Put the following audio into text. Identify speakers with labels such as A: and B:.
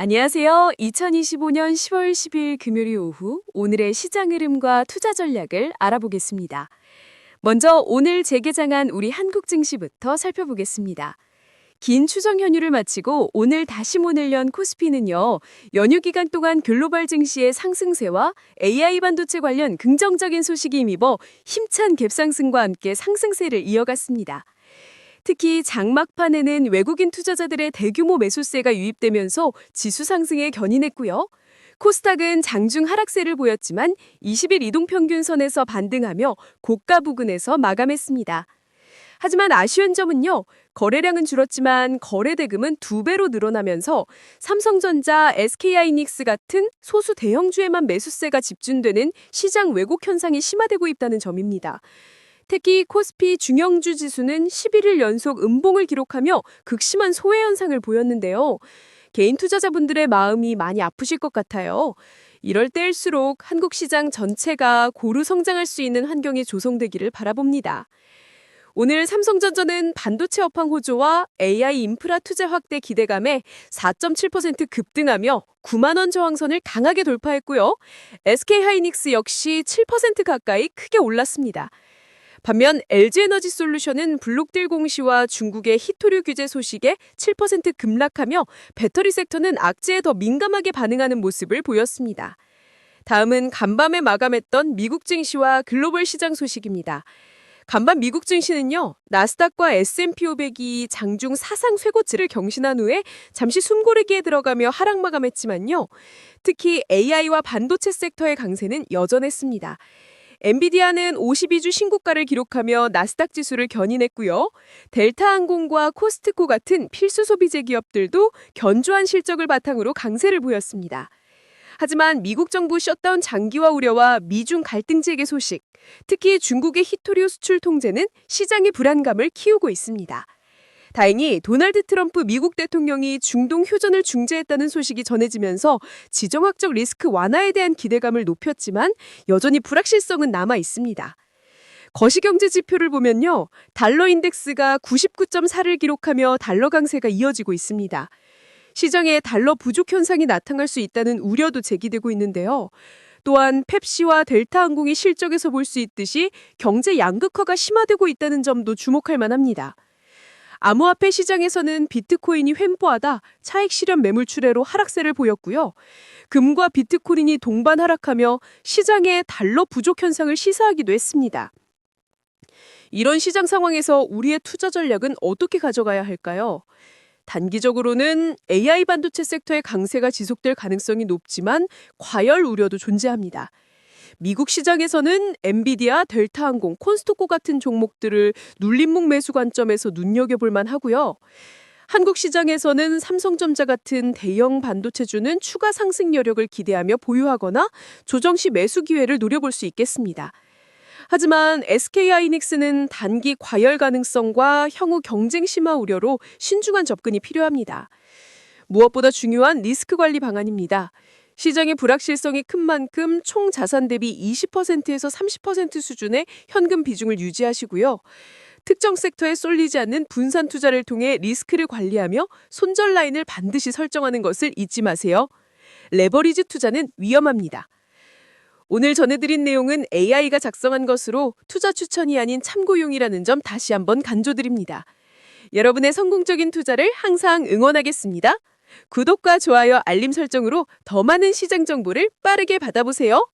A: 안녕하세요. 2025년 10월 10일 금요일 오후 오늘의 시장 흐름과 투자 전략을 알아보겠습니다. 먼저 오늘 재개장한 우리 한국 증시부터 살펴보겠습니다. 긴 추정 연휴를 마치고 오늘 다시 문을 연 코스피는요. 연휴 기간 동안 글로벌 증시의 상승세와 AI 반도체 관련 긍정적인 소식이 힘입어 힘찬 갭상승과 함께 상승세를 이어갔습니다. 특히 장막판에는 외국인 투자자들의 대규모 매수세가 유입되면서 지수 상승에 견인했고요. 코스닥은 장중 하락세를 보였지만 20일 이동평균선에서 반등하며 고가 부근에서 마감했습니다. 하지만 아쉬운 점은요. 거래량은 줄었지만 거래 대금은 두 배로 늘어나면서 삼성전자, SK하이닉스 같은 소수 대형주에만 매수세가 집중되는 시장 왜곡 현상이 심화되고 있다는 점입니다. 특히 코스피 중형주 지수는 11일 연속 음봉을 기록하며 극심한 소외 현상을 보였는데요. 개인 투자자분들의 마음이 많이 아프실 것 같아요. 이럴 때일수록 한국 시장 전체가 고루 성장할 수 있는 환경이 조성되기를 바라봅니다. 오늘 삼성전자는 반도체 업황 호조와 AI 인프라 투자 확대 기대감에 4.7% 급등하며 9만 원 저항선을 강하게 돌파했고요. SK하이닉스 역시 7% 가까이 크게 올랐습니다. 반면 LG에너지 솔루션은 블록딜 공시와 중국의 히토류 규제 소식에 7% 급락하며 배터리 섹터는 악재에 더 민감하게 반응하는 모습을 보였습니다. 다음은 간밤에 마감했던 미국 증시와 글로벌 시장 소식입니다. 간밤 미국 증시는요, 나스닥과 S&P 500이 장중 사상 쇄고치를 경신한 후에 잠시 숨고르기에 들어가며 하락 마감했지만요, 특히 AI와 반도체 섹터의 강세는 여전했습니다. 엔비디아는 52주 신고가를 기록하며 나스닥 지수를 견인했고요. 델타항공과 코스트코 같은 필수 소비재 기업들도 견조한 실적을 바탕으로 강세를 보였습니다. 하지만 미국 정부 셧다운 장기화 우려와 미중 갈등 재개 소식, 특히 중국의 히토리오 수출 통제는 시장의 불안감을 키우고 있습니다. 다행히 도널드 트럼프 미국 대통령이 중동 휴전을 중재했다는 소식이 전해지면서 지정학적 리스크 완화에 대한 기대감을 높였지만 여전히 불확실성은 남아 있습니다. 거시경제 지표를 보면요. 달러 인덱스가 99.4를 기록하며 달러 강세가 이어지고 있습니다. 시장에 달러 부족 현상이 나타날 수 있다는 우려도 제기되고 있는데요. 또한 펩시와 델타 항공의 실적에서 볼 수 있듯이 경제 양극화가 심화되고 있다는 점도 주목할 만합니다. 암호화폐 시장에서는 비트코인이 횡보하다 차익 실현 매물 출회로 하락세를 보였고요. 금과 비트코인이 동반 하락하며 시장의 달러 부족 현상을 시사하기도 했습니다. 이런 시장 상황에서 우리의 투자 전략은 어떻게 가져가야 할까요? 단기적으로는 AI 반도체 섹터의 강세가 지속될 가능성이 높지만 과열 우려도 존재합니다. 미국 시장에서는 엔비디아, 델타항공, 콘스토코 같은 종목들을 눌림목 매수 관점에서 눈여겨볼 만하고요. 한국 시장에서는 삼성전자 같은 대형 반도체주는 추가 상승 여력을 기대하며 보유하거나 조정 시 매수 기회를 노려볼 수 있겠습니다. 하지만 SK하이닉스는 단기 과열 가능성과 향후 경쟁 심화 우려로 신중한 접근이 필요합니다. 무엇보다 중요한 리스크 관리 방안입니다. 시장의 불확실성이 큰 만큼 총 자산 대비 20%에서 30% 수준의 현금 비중을 유지하시고요. 특정 섹터에 쏠리지 않는 분산 투자를 통해 리스크를 관리하며 손절 라인을 반드시 설정하는 것을 잊지 마세요. 레버리지 투자는 위험합니다. 오늘 전해드린 내용은 AI가 작성한 것으로 투자 추천이 아닌 참고용이라는 점 다시 한번 간조드립니다. 여러분의 성공적인 투자를 항상 응원하겠습니다. 구독과 좋아요, 알림 설정으로 더 많은 시장 정보를 빠르게 받아보세요.